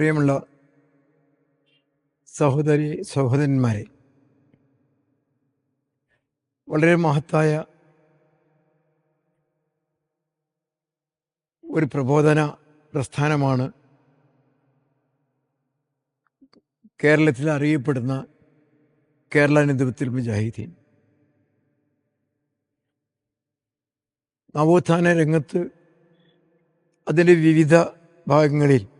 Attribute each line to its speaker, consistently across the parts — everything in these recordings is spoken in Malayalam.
Speaker 1: പ്രിയമുള്ള സഹോദരി സഹോദരന്മാരെ വളരെ മഹത്തായ ഒരു പ്രബോധന പ്രസ്ഥാനമാണ് കേരളത്തിൽ അറിയപ്പെടുന്ന കേരള നേതൃത്വത്തിൽ മുജാഹിദീൻ. നവോത്ഥാന രംഗത്ത് അതിന്റെ വിവിധ ഭാഗങ്ങളിൽ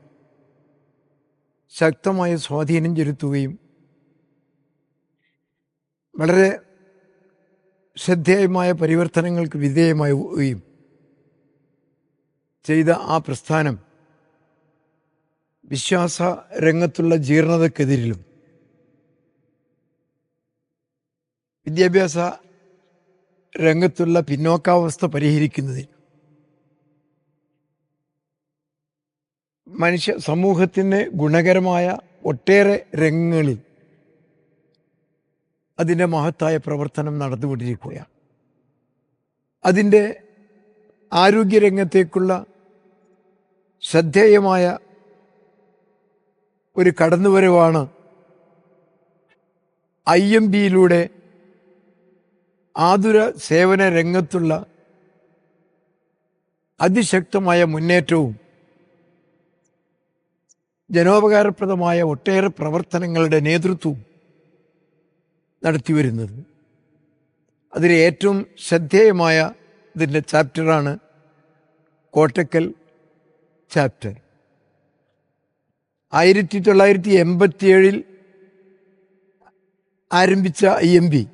Speaker 1: ശക്തമായ സ്വാധീനം ചെലുത്തുകയും വളരെ ശ്രദ്ധേയമായ പരിവർത്തനങ്ങൾക്ക് വിധേയമാവുകയും ചെയ്ത ആ പ്രസ്ഥാനം വിശ്വാസ രംഗത്തുള്ള ജീർണതക്കെതിരിലും വിദ്യാഭ്യാസ രംഗത്തുള്ള പിന്നോക്കാവസ്ഥ പരിഹരിക്കുന്നതിൽ മനുഷ്യ സമൂഹത്തിന് ഗുണകരമായ ഒട്ടേറെ രംഗങ്ങളിൽ അതിന്റെ മഹത്തായ പ്രവർത്തനം നടന്നുകൊണ്ടിരിക്കുകയാണ്. അതിന്റെ ആരോഗ്യരംഗത്തേക്കുള്ള ശ്രദ്ധേയമായ ഒരു കടന്നുവരവാണ് ഐ എം ബിയിലൂടെ ആതുര സേവന രംഗത്തുള്ള അതിശക്തമായ മുന്നേറ്റവും ജനോപകാരപ്രദമായ ഒട്ടേറെ പ്രവർത്തനങ്ങളുടെ നേതൃത്വം നടത്തിവരുന്നത്. അതിലെ ഏറ്റവും ശ്രദ്ധേയമായ ഇതിന്റെ ചാപ്റ്ററാണ് കോട്ടക്കൽ ചാപ്റ്റർ. ആയിരത്തി തൊള്ളായിരത്തി എൺപത്തിയേഴിൽ ആരംഭിച്ച ഐ എം പി.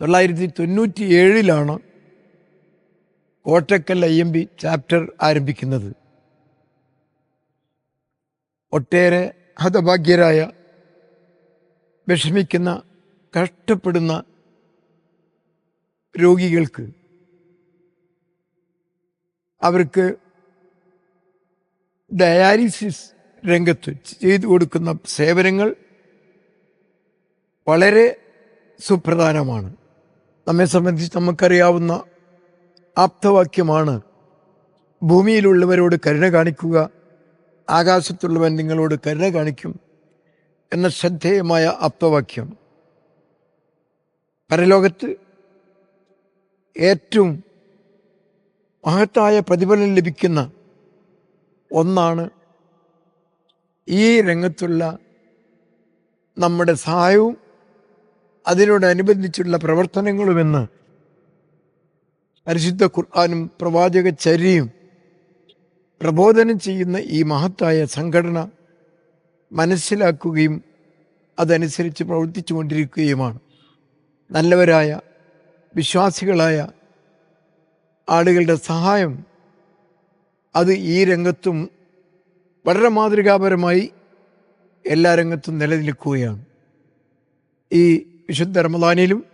Speaker 1: തൊള്ളായിരത്തി തൊണ്ണൂറ്റി ഏഴിലാണ് Kottakkal I M P chapter ആരംഭിക്കുന്നത്. ഒട്ടേറെ ഹതഭാഗ്യരായ വിഷമിക്കുന്ന കഷ്ടപ്പെടുന്ന രോഗികൾക്ക് അവർക്ക് ഡയാലിസിസ് രംഗത്ത് ചെയ്തു കൊടുക്കുന്ന സേവനങ്ങൾ വളരെ സുപ്രധാനമാണ്. നമ്മെ സംബന്ധിച്ച് നമുക്കറിയാവുന്ന ആപ്തവാക്യമാണ് ഭൂമിയിലുള്ളവരോട് കരുണ കാണിക്കുക ആകാശത്തുള്ളവൻ നിങ്ങളോട് കരുണ കാണിക്കും എന്ന ശ്രദ്ധേയമായ ആപ്തവാക്യം പരലോകത്ത് ഏറ്റവും മഹത്തായ പ്രതിഫലം ലഭിക്കുന്ന ഒന്നാണ് ഈ രംഗത്തുള്ള നമ്മുടെ സഹായവും അതിനോടനുബന്ധിച്ചുള്ള പ്രവർത്തനങ്ങളുമെന്ന് പരിശുദ്ധ ഖുർആാനും പ്രവാചക ചര്യയും പ്രബോധനം ചെയ്യുന്ന ഈ മഹത്തായ സംഘടന മനസ്സിലാക്കുകയും അതനുസരിച്ച് പ്രവർത്തിച്ചു കൊണ്ടിരിക്കുകയുമാണ് നല്ലവരായ വിശ്വാസികളായ ആളുകളുടെ സഹായം അത് ഈ രംഗത്തും വളരെ മാതൃകാപരമായി എല്ലാ രംഗത്തും നിലനിൽക്കുകയാണ്. ഈ വിശുദ്ധ റമദാനിലും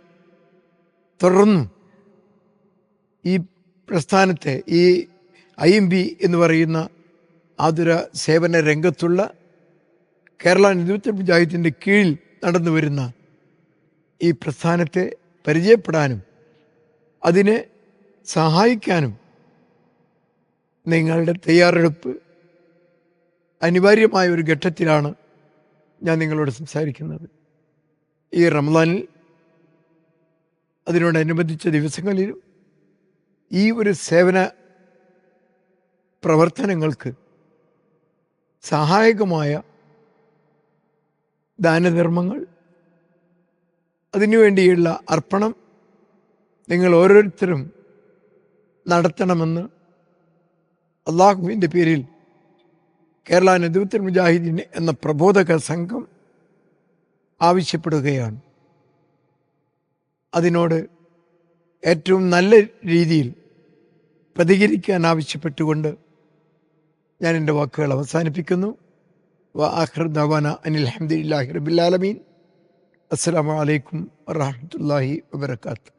Speaker 1: തുടർന്നും ഈ പ്രസ്ഥാനത്തെ ഈ ഐ എം ബി എന്ന് പറയുന്ന ആതുര സേവന രംഗത്തുള്ള കേരള നേതൃത്വ പഞ്ചായത്തിന്റെ കീഴിൽ നടന്നു വരുന്ന ഈ പ്രസ്ഥാനത്തെ പരിചയപ്പെടാനും അതിനെ സഹായിക്കാനും നിങ്ങളുടെ തയ്യാറെടുപ്പ് അനിവാര്യമായ ഒരു ഘട്ടത്തിലാണ് ഞാൻ നിങ്ങളോട് സംസാരിക്കുന്നത്. ഈ റംസാനിൽ അതിനോടനുബന്ധിച്ച ദിവസങ്ങളിലും ഈ ഒരു സേവന പ്രവർത്തനങ്ങൾക്ക് സഹായകമായ ദാനധർമ്മങ്ങൾ അതിനുവേണ്ടിയുള്ള അർപ്പണം നിങ്ങൾ ഓരോരുത്തരും നടത്തണമെന്ന് അള്ളാഹുവിന്റെ പേരിൽ കേരള നേതൃത്വ മുജാഹിദീൻ എന്ന പ്രബോധക സംഘം ആവശ്യപ്പെടുകയാണ്. അതിനോട് ഏറ്റവും നല്ല രീതിയിൽ പ്രതികരിക്കാൻ ആവശ്യപ്പെട്ടുകൊണ്ട് ഞാൻ എന്റെ വാക്കുകൾ അവസാനിപ്പിക്കുന്നു. വ ആഖിർ ദവാന അനിൽ അഹമ്മദില്ലാഹി റബിലാലമീൻ അസ്സാം വലൈക്കും വാഹമത്തല്ലാഹി വാബർക്കാത്തു